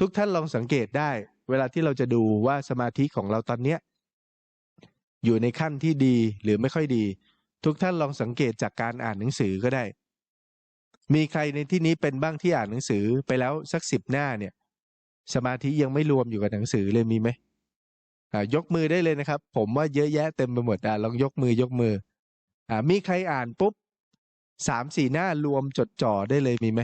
ทุกท่านลองสังเกตได้ เวลาที่เราจะดูว่าสมาธิของเราตอนเนี้ยอยู่ในขั้นที่ดีหรือไม่ค่อยดี ทุกท่านลองสังเกตจากการอ่านหนังสือก็ได้ มีใครในที่นี้เป็นบ้างที่อ่านหนังสือไปแล้วสักสิบหน้าเนี่ย สมาธิยังไม่รวมอยู่กับหนังสือเลยมีไหมยกมือได้เลยนะครับ ผมว่าเยอะแยะเต็มไปหมดอะลองยกมือยกมืออ่ามีใครอ่านปุ๊บสามสี่หน้ารวมจดจ่อได้เลยมีไหม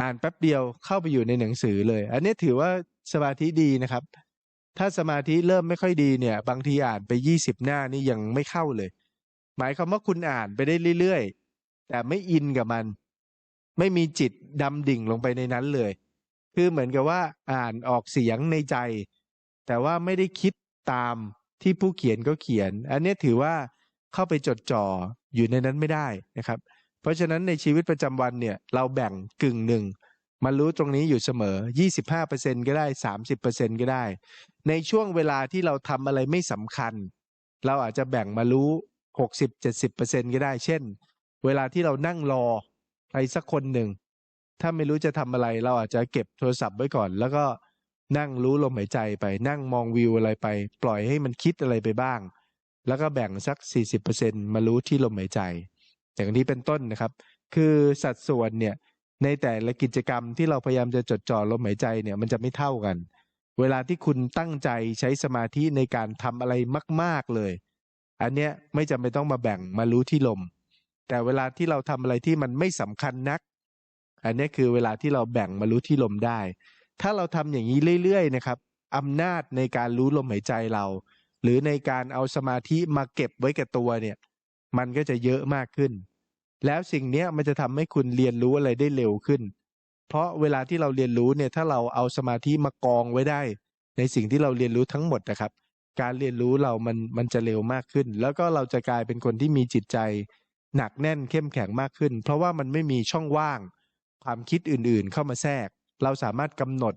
อ่านแป๊บเดียวเข้าไปอยู่ในหนังสือเลย อันนี้ถือว่าสมาธิดีนะครับ ถ้าสมาธิเริ่มไม่ค่อยดีเนี่ย บางทีอ่านไปยี่สิบหน้านี่ยังไม่เข้าเลย หมายความว่าคุณอ่านไปได้เรื่อยๆ แต่ไม่อินกับมัน ไม่มีจิตดำดิ่งลงไปในนั้นเลย คือเหมือนกับว่าอ่านออกเสียงในใจ แต่ว่าไม่ได้คิดตามที่ผู้เขียนก็เขียน อันนี้ถือว่าเข้าไปจดจ่ออยู่ในนั้นไม่ได้นะครับเราะฉะนั้นในชีวิตประจำวันเนี่ยเราแบ่งกึ่งหนึ่งมารู้ตรงนี้อยู่เสมอ 25%ก็ได้ 30%ก็ได้ ในช่วงเวลาที่เราทำอะไรไม่สำคัญ เราอาจจะแบ่งมารู้ 60-70%ก็ได้ เช่น เวลาที่เรานั่งรอใครสักคนหนึ่ง ถ้าไม่รู้จะทำอะไร เราอาจจะเก็บโทรศัพท์ไว้ก่อน แล้วก็นั่งรู้ลมหายใจไป นั่งมองวิวอะไรไป ปล่อยให้มันคิดอะไรไปบ้าง แล้วก็แบ่งสัก 40%มารู้ที่ลมหายใจ อย่างนี้เป็นต้นนะครับ คือสัดส่วนเนี่ยในแต่ละกิจกรรมที่เราพยายามจะจดจ่อลมหายใจเนี่ยมันจะไม่เท่ากัน เวลาที่คุณตั้งใจใช้สมาธิในการทำอะไรมาก ๆเลย อันเนี้ยไม่จำเป็นต้องมาแบ่งมารู้ที่ลม แต่เวลาที่เราทำอะไรที่มันไม่สำคัญนัก อันเนี้ยคือเวลาที่เราแบ่งมารู้ที่ลมได้ ถ้าเราทำอย่างนี้เรื่อยๆนะครับอำนาจในการรู้ลมหายใจเรา หรือในการเอาสมาธิมาเก็บไว้กับตัวเนี่ย มันก็จะเยอะมากขึ้น แล้วสิ่งเนี้ยมันจะทำให้คุณเรียนรู้อะไรได้เร็วขึ้น เพราะเวลาที่เราเรียนรู้เนี่ยถ้าเราเอาสมาธิมากองไว้ได้ ในสิ่งที่เราเรียนรู้ทั้งหมดนะครับ การเรียนรู้เรามันมันจะเร็วมากขึ้น แล้วก็เราจะกลายเป็นคนที่มีจิตใจหนักแน่นเข้มแข็งมากขึ้น เพราะว่ามันไม่มีช่องว่าง ความคิดอื่นๆเข้ามาแทรก เราสามารถกำหนด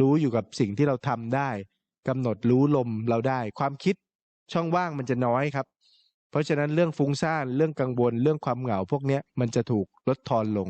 รู้อยู่กับสิ่งที่เราทำได้กำหนดรู้ลมเราได้ ความคิดช่องว่างมันจะน้อยครับ เพราะฉะนั้นเรื่องฟุ้งซ่านเรื่องกังวลเรื่องความเหงาพวกนี้มันจะถูกลดทอนลง